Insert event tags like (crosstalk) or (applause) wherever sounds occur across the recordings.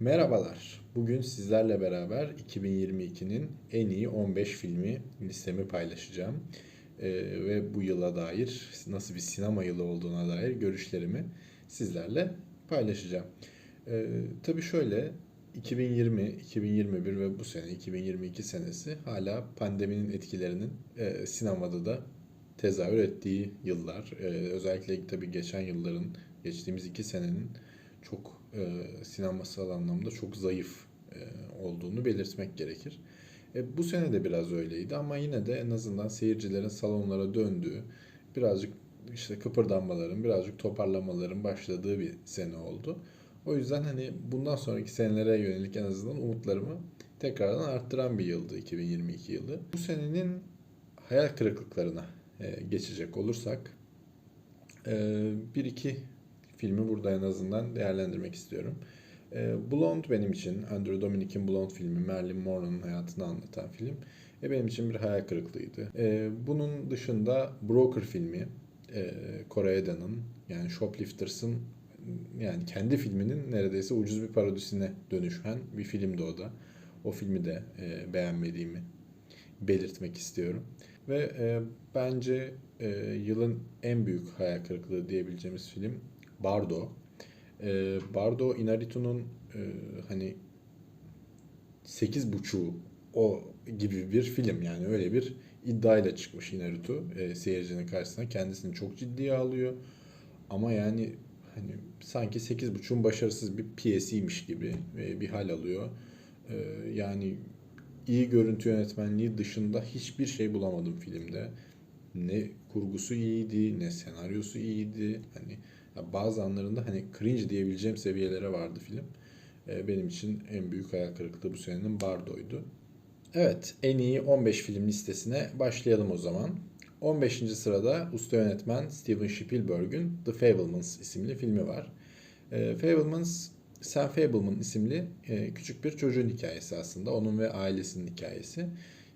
Merhabalar. Bugün sizlerle beraber 2022'nin en iyi 15 filmi listemi paylaşacağım. Ee, ve bu yıla dair nasıl bir sinema yılı olduğuna dair görüşlerimi sizlerle paylaşacağım. Ee, tabii şöyle 2020, 2021 ve bu sene 2022 senesi hala pandeminin etkilerinin e, sinemada da tezahür ettiği yıllar. Ee, özellikle tabii geçen yılların, geçtiğimiz iki senenin çok e, sinemasal anlamda çok zayıf e, olduğunu belirtmek gerekir. E, bu sene de biraz öyleydi ama yine de en azından seyircilerin salonlara döndüğü, birazcık işte kıpırdanmaların, birazcık toparlamaların başladığı bir sene oldu. O yüzden hani bundan sonraki senelere yönelik en azından umutlarımı tekrardan arttıran bir yıldı 2022 yılı. Bu senenin hayal kırıklıklarına e, geçecek olursak e, bir iki filmi burada en azından değerlendirmek istiyorum. E, Blonde benim için, Andrew Dominik'in Blonde filmi, Marilyn Monroe'nun hayatını anlatan film. E, benim için bir hayal kırıklığıydı. E, bunun dışında Broker filmi, e, Kore'danın yani Shoplifters'ın yani kendi filminin neredeyse ucuz bir parodisine dönüşen bir filmdi o da. O filmi de e, beğenmediğimi belirtmek istiyorum. Ve e, bence e, yılın en büyük hayal kırıklığı diyebileceğimiz film Bardo. E, Bardo Inarritu'nun e, hani 8.5'u o gibi bir film yani öyle bir iddiayla çıkmış Inarritu e, seyircinin karşısına kendisini çok ciddiye alıyor ama yani hani sanki 8.5'un başarısız bir piyesiymiş gibi e, bir hal alıyor. E, yani iyi görüntü yönetmenliği dışında hiçbir şey bulamadım filmde. Ne kurgusu iyiydi, ne senaryosu iyiydi. Hani bazı anlarında hani cringe diyebileceğim seviyelere vardı film. E, benim için en büyük hayal kırıklığı bu senenin Bardo'ydu. Evet, en iyi 15 film listesine başlayalım o zaman. 15. sırada usta yönetmen Steven Spielberg'ün The Fablemans isimli filmi var. E, Fablemans, Sam Fableman isimli e, küçük bir çocuğun hikayesi aslında. Onun ve ailesinin hikayesi.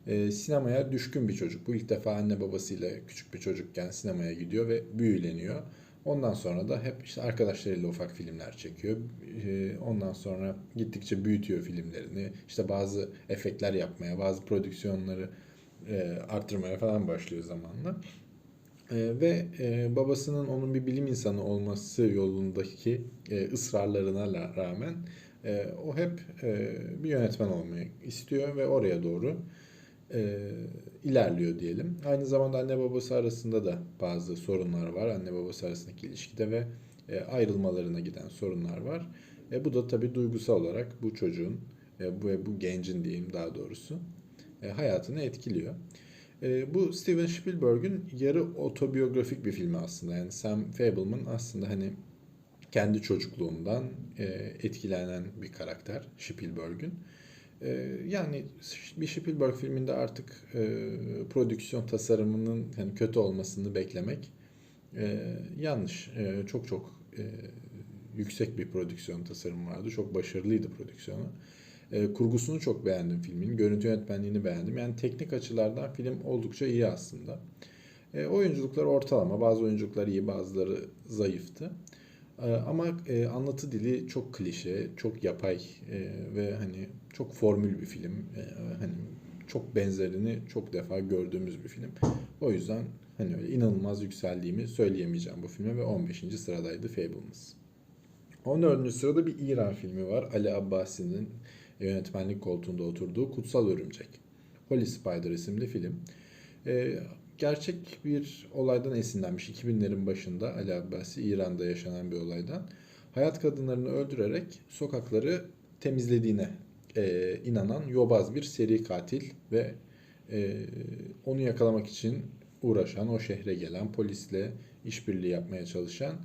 E, sinemaya düşkün bir çocuk. Bu ilk defa anne babasıyla küçük bir çocukken sinemaya gidiyor ve büyüleniyor. Ondan sonra da hep işte arkadaşlarıyla ufak filmler çekiyor. Ee, ondan sonra gittikçe büyütüyor filmlerini. İşte bazı efektler yapmaya, bazı prodüksiyonları e, arttırmaya falan başlıyor zamanla. Ee, ve e, babasının onun bir bilim insanı olması yolundaki e, ısrarlarına rağmen o hep bir yönetmen olmayı istiyor ve oraya doğru e, ilerliyor diyelim. Aynı zamanda anne babası arasında da bazı sorunlar var. Anne babası arasındaki ilişkide ve e, ayrılmalarına giden sorunlar var. E, bu da tabii duygusal olarak bu çocuğun, e, bu, bu gencin diyeyim daha doğrusu, e, hayatını etkiliyor. E, bu Steven Spielberg'ün yarı otobiyografik bir filmi aslında. Yani Sam Fableman aslında hani kendi çocukluğundan e, etkilenen bir karakter Spielberg'ün. Ee, yani bir Spielberg filminde artık e, prodüksiyon tasarımının yani kötü olmasını beklemek e, yanlış. E, çok çok e, yüksek bir prodüksiyon tasarımı vardı. Çok başarılıydı prodüksiyonu. E, kurgusunu çok beğendim filmin. Görüntü yönetmenliğini beğendim. Yani teknik açılardan film oldukça iyi aslında. E, oyunculuklar ortalama. Bazı oyunculuklar iyi, bazıları zayıftı. Ee, ama e, anlatı dili çok klişe, çok yapay e, ve hani çok formül bir film. E, hani çok benzerini çok defa gördüğümüz bir film. O yüzden hani öyle inanılmaz yükseldiğimi söyleyemeyeceğim bu filme ve 15. sıradaydı Fablemans. 14. sırada bir İran filmi var. Ali Abbasi'nin yönetmenlik koltuğunda oturduğu Kutsal Örümcek. Holy Spider isimli film. E, gerçek bir olaydan esinlenmiş 2000'lerin başında Ali Abbasi İran'da yaşanan bir olaydan hayat kadınlarını öldürerek sokakları temizlediğine e, inanan yobaz bir seri katil ve e, onu yakalamak için uğraşan, o şehre gelen, polisle işbirliği yapmaya çalışan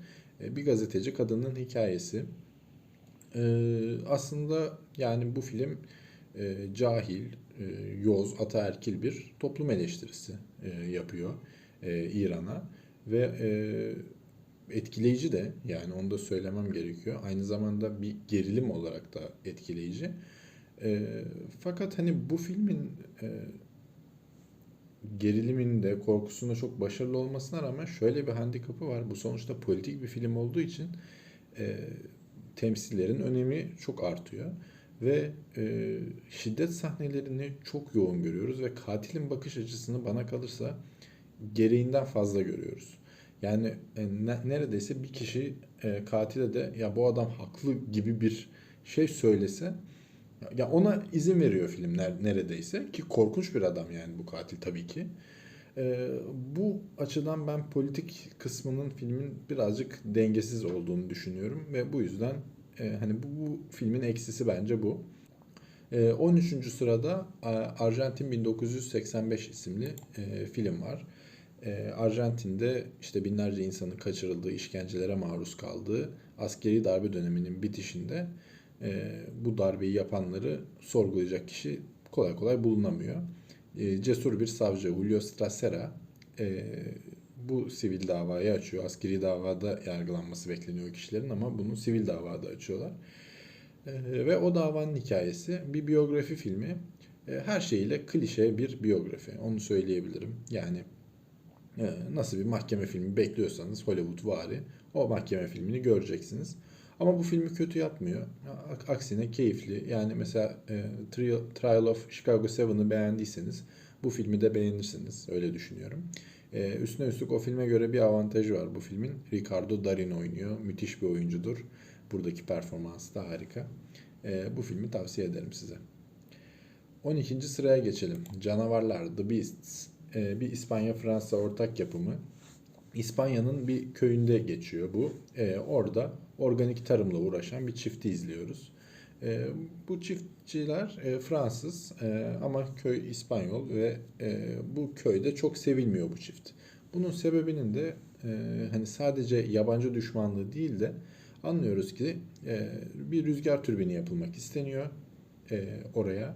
e, bir gazeteci kadının hikayesi. E, aslında yani bu film e, cahil, e, yoz, ataerkil bir toplum eleştirisi e, yapıyor e, İran'a ve e, etkileyici de yani onu da söylemem gerekiyor. Aynı zamanda bir gerilim olarak da etkileyici. E, fakat hani bu filmin e, geriliminde, korkusunda çok başarılı olmasına rağmen şöyle bir handikapı var. Bu sonuçta politik bir film olduğu için e, temsillerin önemi çok artıyor. Ve e, şiddet sahnelerini çok yoğun görüyoruz ve katilin bakış açısını bana kalırsa gereğinden fazla görüyoruz. Yani e, ne- neredeyse bir kişi e, katile de ya bu adam haklı gibi bir şey söylese ya ona izin veriyor filmler neredeyse ki korkunç bir adam yani bu katil tabii ki. E, bu açıdan ben politik kısmının filmin birazcık dengesiz olduğunu düşünüyorum ve bu yüzden e, hani bu, bu filmin eksisi bence bu. E, 13. sırada Arjantin 1985 isimli e, film var. E, Arjantin'de işte binlerce insanın kaçırıldığı, işkencelere maruz kaldığı askeri darbe döneminin bitişinde e, bu darbeyi yapanları sorgulayacak kişi kolay kolay bulunamıyor. E, cesur bir savcı Julio Stracera e, bu sivil davayı açıyor. Askeri davada yargılanması bekleniyor kişilerin ama bunu sivil davada açıyorlar. E, ve o davanın hikayesi bir biyografi filmi. E, her şeyiyle klişe bir biyografi. Onu söyleyebilirim. Yani ee, nasıl bir mahkeme filmi bekliyorsanız Hollywood vari o mahkeme filmini göreceksiniz. Ama bu filmi kötü yapmıyor. Aksine keyifli. Yani mesela e, Trial, of Chicago 7'ı beğendiyseniz bu filmi de beğenirsiniz. Öyle düşünüyorum. E, üstüne üstlük o filme göre bir avantajı var bu filmin. Ricardo Darín oynuyor. Müthiş bir oyuncudur. Buradaki performansı da harika. E, bu filmi tavsiye ederim size. 12. sıraya geçelim. Canavarlar, The Beasts. Ee, bir İspanya-Fransa ortak yapımı. İspanya'nın bir köyünde geçiyor bu. Ee, orada organik tarımla uğraşan bir çifti izliyoruz. Ee, bu çiftçiler e, Fransız e, ama köy İspanyol ve e, bu köyde çok sevilmiyor bu çift. Bunun sebebinin de e, hani sadece yabancı düşmanlığı değil de anlıyoruz ki e, bir rüzgar türbini yapılmak isteniyor e, oraya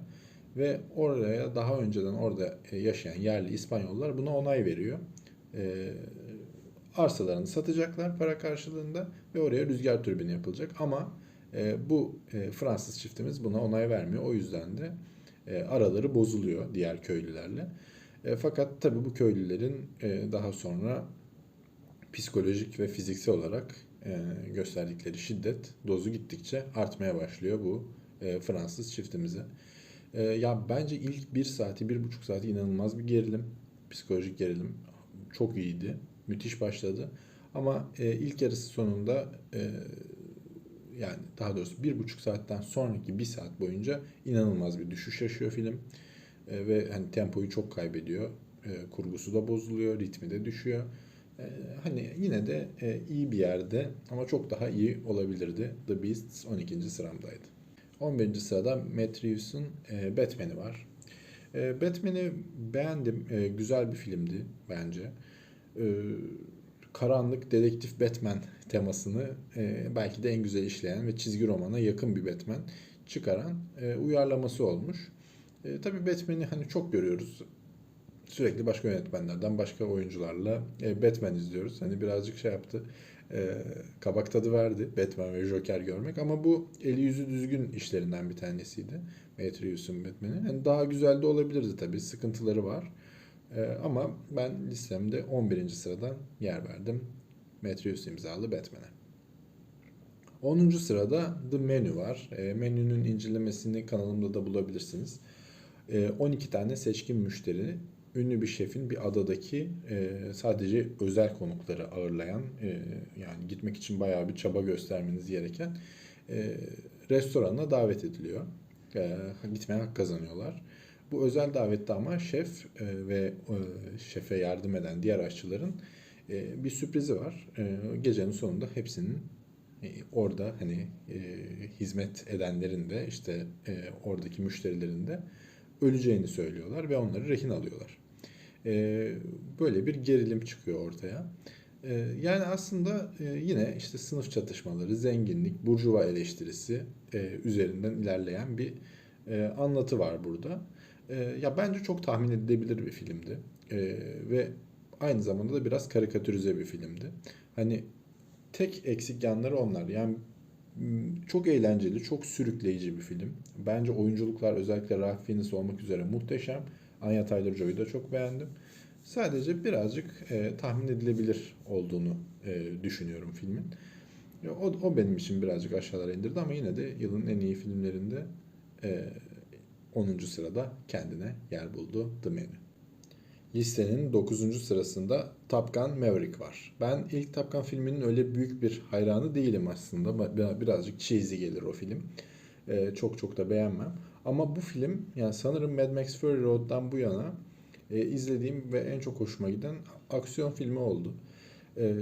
ve oraya daha önceden orada e, yaşayan yerli İspanyollar buna onay veriyor. E, arsalarını satacaklar para karşılığında ve oraya rüzgar türbini yapılacak ama e, bu e, Fransız çiftimiz buna onay vermiyor. O yüzden de e, araları bozuluyor diğer köylülerle. E, fakat tabii bu köylülerin e, daha sonra psikolojik ve fiziksel olarak e, gösterdikleri şiddet dozu gittikçe artmaya başlıyor bu e, Fransız çiftimize. E, ya bence ilk bir saati, bir buçuk saati inanılmaz bir gerilim. Psikolojik gerilim. Çok iyiydi. Müthiş başladı. Ama e, ilk yarısı sonunda e, yani daha doğrusu bir buçuk saatten sonraki bir saat boyunca inanılmaz bir düşüş yaşıyor film. E, ve hani tempoyu çok kaybediyor. E, kurgusu da bozuluyor, ritmi de düşüyor. E, hani yine de e, iyi bir yerde ama çok daha iyi olabilirdi. The Beasts 12. sıramdaydı. 11. sırada Matt Reeves'ın e, Batman'i var. E, Batman'i beğendim. E, güzel bir filmdi bence. E, karanlık dedektif Batman temasını e, belki de en güzel işleyen ve çizgi romana yakın bir Batman çıkaran e, uyarlaması olmuş. E, tabii Batman'i hani çok görüyoruz. Sürekli başka yönetmenlerden, başka oyuncularla e, Batman izliyoruz. Hani birazcık şey yaptı e, kabak tadı verdi Batman ve Joker görmek ama bu eli yüzü düzgün işlerinden bir tanesiydi. Matt Reeves'ın Batman'i. Yani daha güzel de olabilirdi tabii. Sıkıntıları var. E, ama ben listemde 11. sıradan yer verdim. Matt Reeves imzalı Batman'e. 10. sırada The Menu var. E, menünün incelemesini kanalımda da bulabilirsiniz. E, 12 tane seçkin müşteri ünlü bir şefin bir adadaki e, sadece özel konukları ağırlayan e, yani gitmek için bayağı bir çaba göstermeniz gereken e, restoranına davet ediliyor. E, gitmeye hak kazanıyorlar. Bu özel davette ama şef e, ve e, şefe yardım eden diğer aşçıların e, bir sürprizi var. Gecenin sonunda hepsinin orada hani hizmet edenlerin de işte oradaki müşterilerin de öleceğini söylüyorlar ve onları rehin alıyorlar. Böyle bir gerilim çıkıyor ortaya. Yani aslında yine işte sınıf çatışmaları, zenginlik, burjuva eleştirisi üzerinden ilerleyen bir anlatı var burada. E, ya bence çok tahmin edilebilir bir filmdi e, ve aynı zamanda da biraz karikatürize bir filmdi. Hani tek eksik yanları onlar. Yani çok eğlenceli, çok sürükleyici bir film. Bence oyunculuklar özellikle Ralph Fiennes olmak üzere muhteşem. Anya Taylor-Joy'u da çok beğendim. Sadece birazcık e, tahmin edilebilir olduğunu e, düşünüyorum filmin. O, o benim için birazcık aşağılara indirdi ama yine de yılın en iyi filmlerinde e, 10. sırada kendine yer buldu The Menu. Listenin 9. sırasında Top Gun Maverick var. Ben ilk Top Gun filminin öyle büyük bir hayranı değilim aslında. Birazcık cheesy gelir o film. Ee, çok çok da beğenmem. Ama bu film yani sanırım Mad Max Fury Road'dan bu yana e, izlediğim ve en çok hoşuma giden aksiyon filmi oldu. E,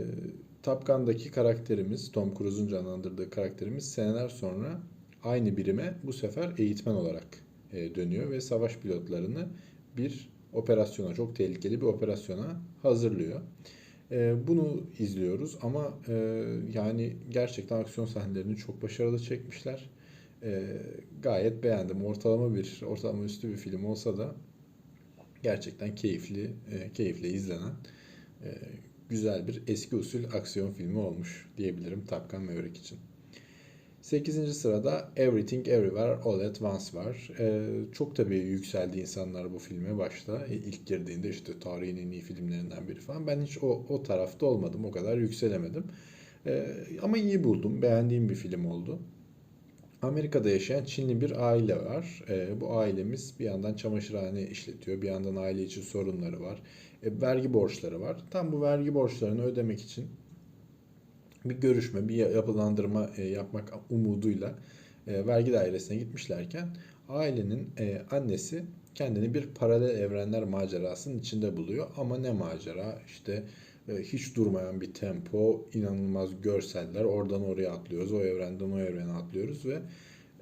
Top Gun'daki karakterimiz, Tom Cruise'un canlandırdığı karakterimiz seneler sonra aynı birime bu sefer eğitmen olarak dönüyor ve savaş pilotlarını bir operasyona, çok tehlikeli bir operasyona hazırlıyor. E, bunu izliyoruz ama e, yani gerçekten aksiyon sahnelerini çok başarılı çekmişler. E, gayet beğendim. Ortalama bir, ortalama üstü bir film olsa da gerçekten keyifli, e, keyifle izlenen e, güzel bir eski usul aksiyon filmi olmuş diyebilirim Top Gun Maverick için. 8. sırada Everything Everywhere All at Once var. Ee, çok tabii yükseldi insanlar bu filme başta. İlk girdiğinde işte tarihin en iyi filmlerinden biri falan. Ben hiç o, o tarafta olmadım. O kadar yükselemedim. Ee, ama iyi buldum. Beğendiğim bir film oldu. Amerika'da yaşayan Çinli bir aile var. E, bu ailemiz bir yandan çamaşırhane işletiyor, bir yandan aile içi sorunları var. E, vergi borçları var. Tam bu vergi borçlarını ödemek için bir görüşme, bir yapılandırma e, yapmak umuduyla e, vergi dairesine gitmişlerken ailenin e, annesi kendini bir paralel evrenler macerasının içinde buluyor. Ama ne macera? İşte hiç durmayan bir tempo, inanılmaz görseller. Oradan oraya atlıyoruz, o evrenden o evrene atlıyoruz ve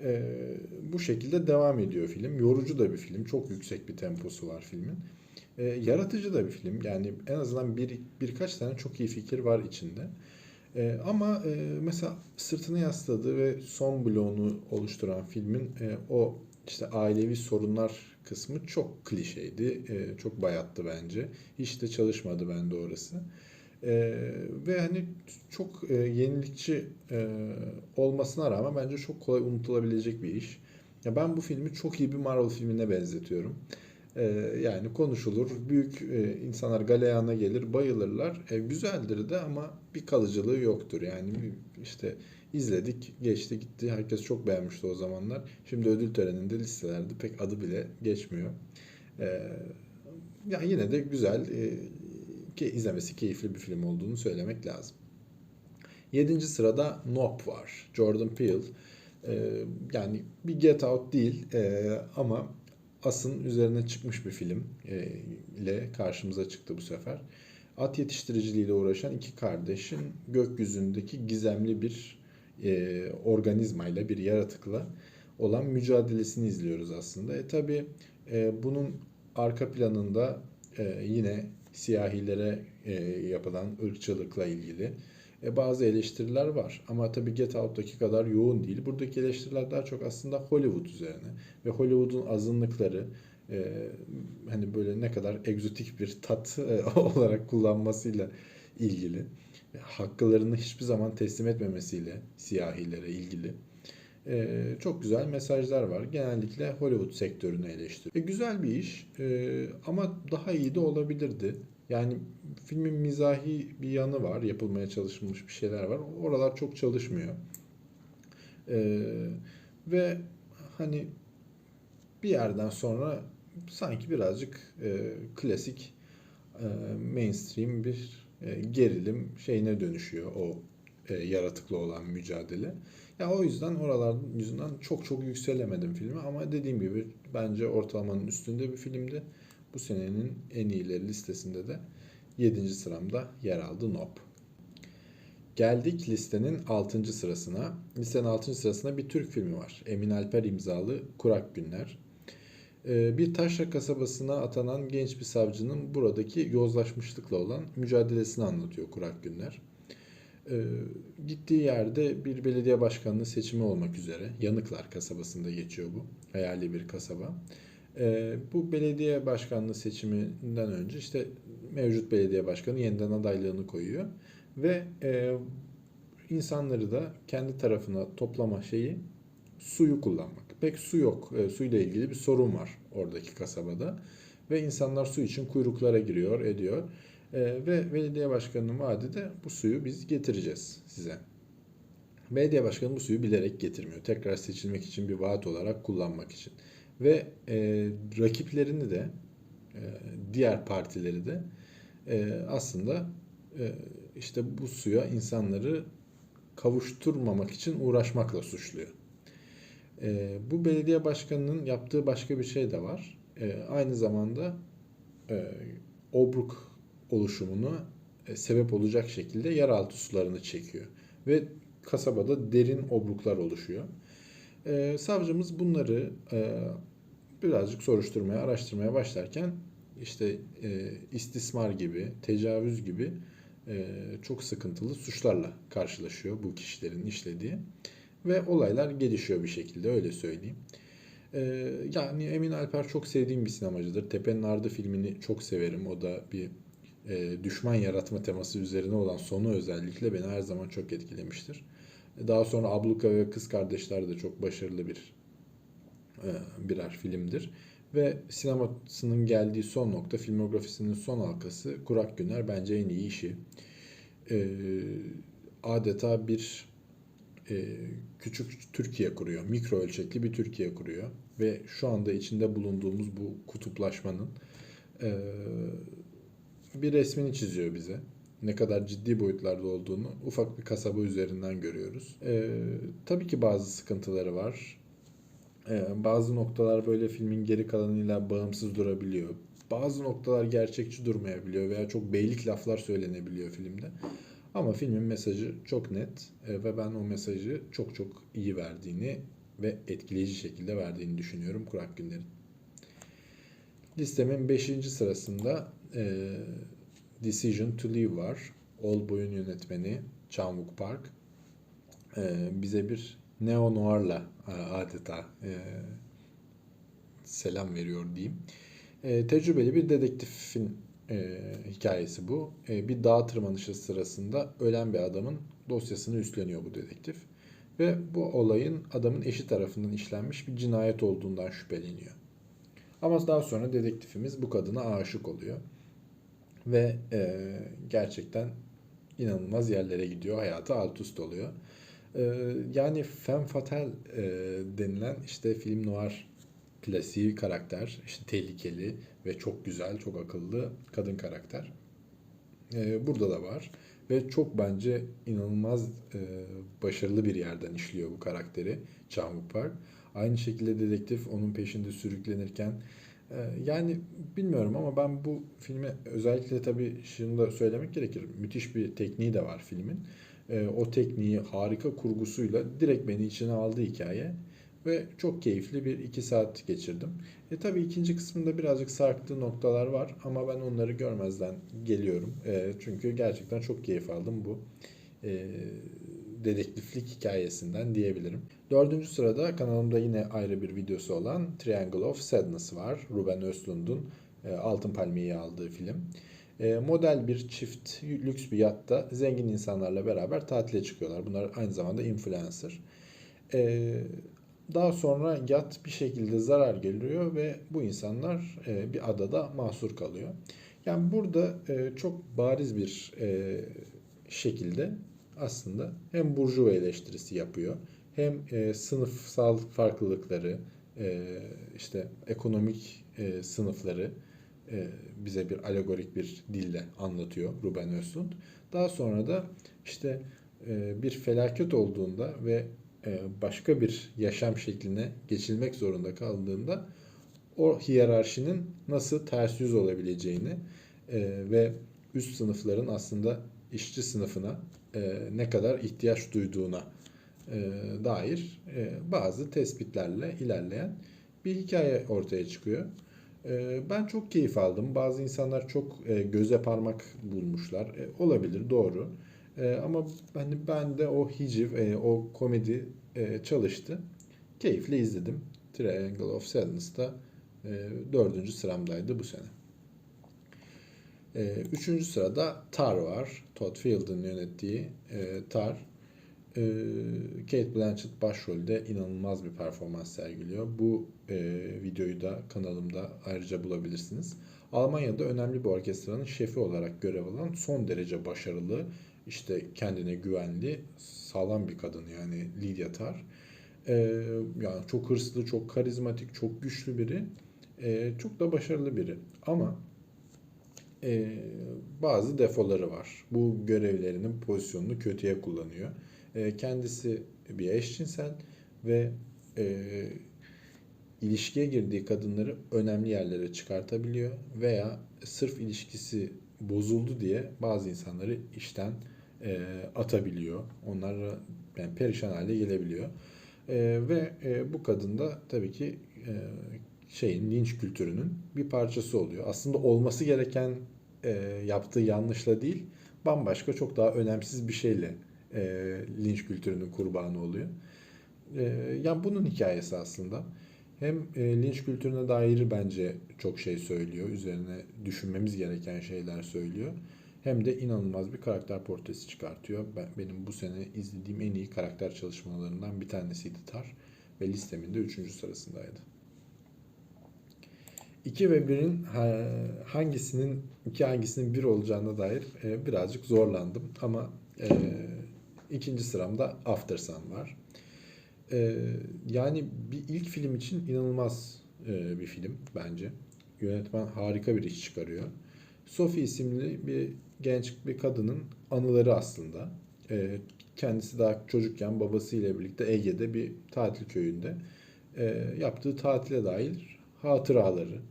e, bu şekilde devam ediyor film. Yorucu da bir film, çok yüksek bir temposu var filmin. E, yaratıcı da bir film. Yani en azından bir birkaç tane çok iyi fikir var içinde. E, ama e, mesela sırtını yasladığı ve son bloğunu oluşturan filmin e, o işte ailevi sorunlar kısmı çok klişeydi. E, çok bayattı bence. Hiç de çalışmadı bende orası. E, ve hani çok e, yenilikçi e, olmasına rağmen bence çok kolay unutulabilecek bir iş. Ya ben bu filmi çok iyi bir Marvel filmine benzetiyorum. E, yani konuşulur, büyük e, insanlar galeyana gelir, bayılırlar. E, güzeldir de ama bir kalıcılığı yoktur. Yani işte izledik, geçti gitti. Herkes çok beğenmişti o zamanlar. Şimdi ödül töreninde listelerde pek adı bile geçmiyor. E, yani yine de güzel, e, ki izlemesi keyifli bir film olduğunu söylemek lazım. Yedinci sırada Nope var. Jordan Peele. Ee, yani bir Get Out değil e, ama As'ın üzerine çıkmış bir film e, ile karşımıza çıktı bu sefer. At yetiştiriciliğiyle uğraşan iki kardeşin gökyüzündeki gizemli bir e, organizmayla, bir yaratıkla olan mücadelesini izliyoruz aslında. E tabi e, bunun arka planında e, yine siyahilere e, yapılan ırkçılıkla ilgili e, bazı eleştiriler var. Ama tabii Get Out'taki kadar yoğun değil. Buradaki eleştiriler daha çok aslında Hollywood üzerine ve Hollywood'un azınlıkları e, hani böyle ne kadar egzotik bir tat e, (laughs) olarak kullanmasıyla ilgili. E, hakkılarını hiçbir zaman teslim etmemesiyle siyahilere ilgili. E, çok güzel mesajlar var. Genellikle Hollywood sektörünü eleştiriyor. E, güzel bir iş e, ama daha iyi de olabilirdi. Yani filmin mizahi bir yanı var. Yapılmaya çalışılmış bir şeyler var. Oralar çok çalışmıyor. E, ve hani bir yerden sonra sanki birazcık e, klasik e, mainstream bir e, gerilim şeyine dönüşüyor o e, yaratıklı olan mücadele. Ya o yüzden oraların yüzünden çok çok yükselemedim filmi ama dediğim gibi bence ortalamanın üstünde bir filmdi. Bu senenin en iyileri listesinde de 7. sıramda yer aldı Nop. Geldik listenin 6. sırasına. Listenin 6. sırasında bir Türk filmi var. Emin Alper imzalı Kurak Günler. Ee, bir taşra kasabasına atanan genç bir savcının buradaki yozlaşmışlıkla olan mücadelesini anlatıyor Kurak Günler. Ee, gittiği yerde bir belediye başkanlığı seçimi olmak üzere. Yanıklar kasabasında geçiyor bu. Hayali bir kasaba. Ee, bu belediye başkanlığı seçiminden önce işte mevcut belediye başkanı yeniden adaylığını koyuyor. Ve e, insanları da kendi tarafına toplama şeyi suyu kullanmak. Pek su yok. E, suyla ilgili bir sorun var oradaki kasabada. Ve insanlar su için kuyruklara giriyor, ediyor. E, ve belediye başkanının vaadi de bu suyu biz getireceğiz size. Belediye başkanı bu suyu bilerek getirmiyor. Tekrar seçilmek için bir vaat olarak kullanmak için. Ve e, rakiplerini de e, diğer partileri de e, aslında e, işte bu suya insanları kavuşturmamak için uğraşmakla suçluyor. E, bu belediye başkanının yaptığı başka bir şey de var. E, aynı zamanda e, Obruk oluşumunu e, sebep olacak şekilde yeraltı sularını çekiyor. Ve kasabada derin obruklar oluşuyor. E, savcımız bunları e, birazcık soruşturmaya, araştırmaya başlarken işte e, istismar gibi, tecavüz gibi e, çok sıkıntılı suçlarla karşılaşıyor bu kişilerin işlediği. Ve olaylar gelişiyor bir şekilde öyle söyleyeyim. E, yani Emin Alper çok sevdiğim bir sinemacıdır. Tepe'nin Ardı filmini çok severim. O da bir e, düşman yaratma teması üzerine olan sonu özellikle beni her zaman çok etkilemiştir. Daha sonra Abluka ve Kız Kardeşler de çok başarılı bir birer filmdir. Ve sinemasının geldiği son nokta, filmografisinin son halkası Kurak Güner bence en iyi işi. E, adeta bir e, küçük Türkiye kuruyor. Mikro ölçekli bir Türkiye kuruyor. Ve şu anda içinde bulunduğumuz bu kutuplaşmanın e, bir resmini çiziyor bize. Ne kadar ciddi boyutlarda olduğunu ufak bir kasaba üzerinden görüyoruz. E, tabii ki bazı sıkıntıları var. E, bazı noktalar böyle filmin geri kalanıyla bağımsız durabiliyor. Bazı noktalar gerçekçi durmayabiliyor veya çok beylik laflar söylenebiliyor filmde. Ama filmin mesajı çok net e, ve ben o mesajı çok çok iyi verdiğini ve etkileyici şekilde verdiğini düşünüyorum Kurak Günler'in. Listemin 5. sırasında e, Decision to Leave var. Oldboy'un yönetmeni Chan-wook Park. E, bize bir neo noir'la e, adeta e, selam veriyor diyeyim. E, tecrübeli bir dedektifin hikayesi bu. Bir dağ tırmanışı sırasında ölen bir adamın dosyasını üstleniyor bu dedektif. Ve bu olayın adamın eşi tarafından işlenmiş bir cinayet olduğundan şüpheleniyor. Ama daha sonra dedektifimiz bu kadına aşık oluyor. Ve e, gerçekten inanılmaz yerlere gidiyor. Hayatı alt üst oluyor. E, yani femme fatale e, denilen işte film noir klasiği karakter. işte tehlikeli ve çok güzel, çok akıllı kadın karakter. E, burada da var. Ve çok bence inanılmaz e, başarılı bir yerden işliyor bu karakteri Chan Park. Aynı şekilde dedektif onun peşinde sürüklenirken e, yani bilmiyorum ama ben bu filmi özellikle tabii şunu da söylemek gerekir. Müthiş bir tekniği de var filmin. E, o tekniği harika kurgusuyla direkt beni içine aldı hikaye. Ve çok keyifli bir iki saat geçirdim. E tabii ikinci kısmında birazcık sarktığı noktalar var ama ben onları görmezden geliyorum. E, çünkü gerçekten çok keyif aldım bu e, dedektiflik hikayesinden diyebilirim. Dördüncü sırada kanalımda yine ayrı bir videosu olan Triangle of Sadness var. Ruben Östlund'un e, Altın Palmiye'yi aldığı film. E, model bir çift lüks bir yatta zengin insanlarla beraber tatile çıkıyorlar. Bunlar aynı zamanda influencer. E, daha sonra yat bir şekilde zarar geliyor ve bu insanlar e, bir adada mahsur kalıyor. Yani burada çok bariz bir şekilde aslında hem burjuva eleştirisi yapıyor hem sınıfsal farklılıkları işte ekonomik sınıfları bize bir alegorik bir dille anlatıyor Ruben Östlund. Daha sonra da işte e, bir felaket olduğunda ve e, başka bir yaşam şekline geçilmek zorunda kaldığında o hiyerarşinin nasıl ters yüz olabileceğini e, ve üst sınıfların aslında işçi sınıfına e, ne kadar ihtiyaç duyduğuna dair bazı tespitlerle ilerleyen bir hikaye ortaya çıkıyor. Ben çok keyif aldım. Bazı insanlar çok göze parmak bulmuşlar. Olabilir, doğru. E, ama hani ben de o hiciv, e, o komedi e, çalıştı. Keyifle izledim. Triangle of Sadness'ta e, dördüncü sıramdaydı bu sene. E, üçüncü sırada Tar var. Todd Field'ın yönettiği e, Tar. E, Kate Blanchett başrolde inanılmaz bir performans sergiliyor. Bu e, videoyu da kanalımda ayrıca bulabilirsiniz. Almanya'da önemli bir orkestranın şefi olarak görev alan son derece başarılı işte kendine güvenli, sağlam bir kadın yani Lydia Tarr. Ee, yani çok hırslı, çok karizmatik, çok güçlü biri. Ee, çok da başarılı biri. Ama e, bazı defoları var. Bu görevlerinin pozisyonunu kötüye kullanıyor. E, kendisi bir eşcinsel ve e, ilişkiye girdiği kadınları önemli yerlere çıkartabiliyor veya sırf ilişkisi bozuldu diye bazı insanları işten e, atabiliyor. Onlara yani perişan hale gelebiliyor. E, ve e, bu kadın da tabii ki e, şeyin linç kültürünün bir parçası oluyor. Aslında olması gereken e, yaptığı yanlışla değil, bambaşka çok daha önemsiz bir şeyle e, linç kültürünün kurbanı oluyor. E, yani bunun hikayesi aslında. Hem e, linç kültürüne dair bence çok şey söylüyor, üzerine düşünmemiz gereken şeyler söylüyor. Hem de inanılmaz bir karakter portresi çıkartıyor. Ben, benim bu sene izlediğim en iyi karakter çalışmalarından bir tanesiydi Tar ve listemin de 3. sırasındaydı. 2 ve 1'in hangisinin 2 hangisinin 1 olacağına dair e, birazcık zorlandım ama e, ikinci sıramda After Sun var. E, yani bir ilk film için inanılmaz bir film bence. Yönetmen harika bir iş çıkarıyor. Sophie isimli bir genç bir kadının anıları aslında. kendisi daha çocukken babasıyla birlikte Ege'de bir tatil köyünde yaptığı tatile dair hatıraları.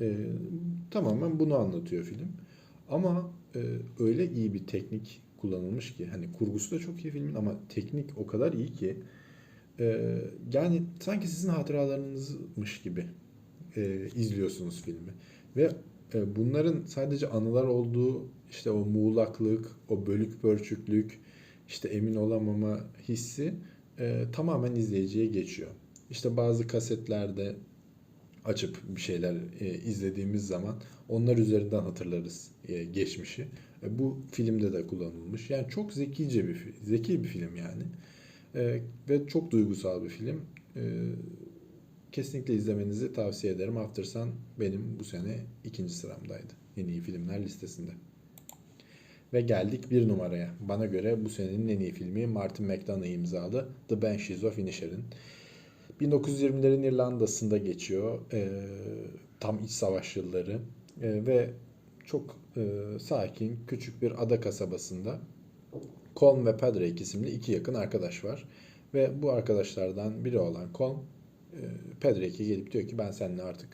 E, tamamen bunu anlatıyor film. Ama e, öyle iyi bir teknik kullanılmış ki hani kurgusu da çok iyi filmin ama teknik o kadar iyi ki e, yani sanki sizin hatıralarınızmış gibi e, izliyorsunuz filmi ve e, bunların sadece anılar olduğu işte o muğlaklık, o bölük pörçüklük, işte emin olamama hissi e, tamamen izleyiciye geçiyor. İşte bazı kasetlerde açıp bir şeyler e, izlediğimiz zaman onlar üzerinden hatırlarız e, geçmişi. E, bu filmde de kullanılmış. Yani çok zekice bir zeki bir film yani. E, ve çok duygusal bir film. E, kesinlikle izlemenizi tavsiye ederim. After Sun benim bu sene ikinci sıramdaydı. En iyi filmler listesinde. Ve geldik bir numaraya. Bana göre bu senenin en iyi filmi Martin McDonagh imzalı The Banshees of Inisherin. 1920'lerin İrlanda'sında geçiyor. E, tam iç savaş yılları. E, ve çok e, sakin, küçük bir ada kasabasında Colm ve Padraig isimli iki yakın arkadaş var. Ve bu arkadaşlardan biri olan Colm, e, Padraig'e gelip diyor ki ben seninle artık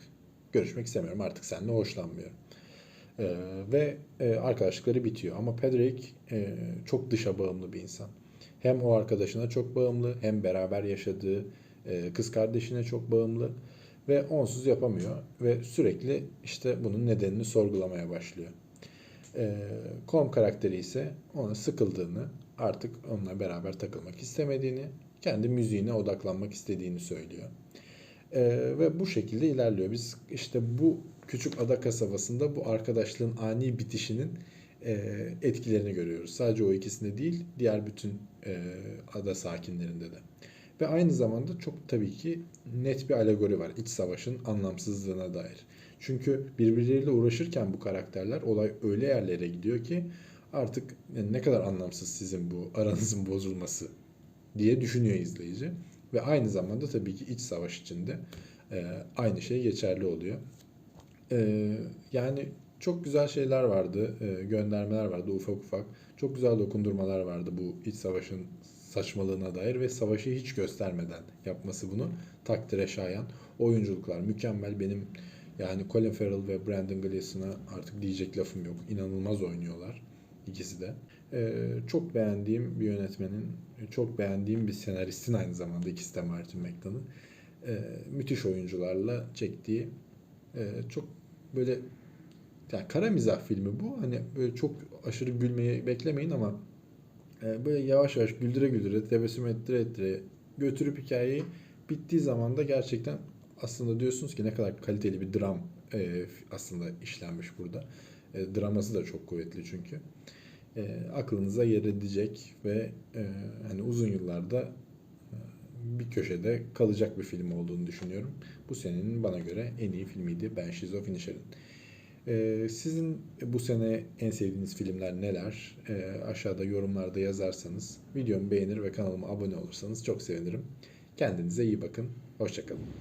görüşmek istemiyorum. Artık seninle hoşlanmıyorum. E, ve e, arkadaşlıkları bitiyor. Ama Padraig e, çok dışa bağımlı bir insan. Hem o arkadaşına çok bağımlı hem beraber yaşadığı e, kız kardeşine çok bağımlı ve onsuz yapamıyor ve sürekli işte bunun nedenini sorgulamaya başlıyor. E, Kom karakteri ise ona sıkıldığını, artık onunla beraber takılmak istemediğini, kendi müziğine odaklanmak istediğini söylüyor. E, ve bu şekilde ilerliyor. Biz işte bu küçük ada kasabasında bu arkadaşlığın ani bitişinin etkilerini görüyoruz. Sadece o ikisinde değil, diğer bütün ada sakinlerinde de. Ve aynı zamanda çok tabii ki net bir alegori var iç savaşın anlamsızlığına dair. Çünkü birbirleriyle uğraşırken bu karakterler olay öyle yerlere gidiyor ki artık ne kadar anlamsız sizin bu aranızın bozulması diye düşünüyor izleyici. Ve aynı zamanda tabii ki iç savaş içinde e, aynı şey geçerli oluyor. E, yani çok güzel şeyler vardı, e, göndermeler vardı ufak ufak. Çok güzel dokundurmalar vardı bu iç savaşın saçmalığına dair ve savaşı hiç göstermeden yapması bunu takdire şayan. Oyunculuklar mükemmel. Benim yani Colin Farrell ve Brandon Gleeson'a artık diyecek lafım yok. İnanılmaz oynuyorlar ikisi de. Ee, çok beğendiğim bir yönetmenin, çok beğendiğim bir senaristin aynı zamanda ikisi de Martin McDonagh. Ee, müthiş oyuncularla çektiği e, çok böyle yani kara mizah filmi bu. Hani böyle çok aşırı gülmeyi beklemeyin ama e, böyle yavaş yavaş güldüre güldüre, tebessüm ettire ettire götürüp hikayeyi bittiği zaman da gerçekten aslında diyorsunuz ki ne kadar kaliteli bir dram e, aslında işlenmiş burada. E, draması da çok kuvvetli çünkü. E, aklınıza yer edecek ve e, hani uzun yıllarda e, bir köşede kalacak bir film olduğunu düşünüyorum. Bu senenin bana göre en iyi filmiydi of Inisherin. Ee, sizin bu sene en sevdiğiniz filmler neler? Ee, aşağıda yorumlarda yazarsanız, videomu beğenir ve kanalıma abone olursanız çok sevinirim. Kendinize iyi bakın. Hoşçakalın.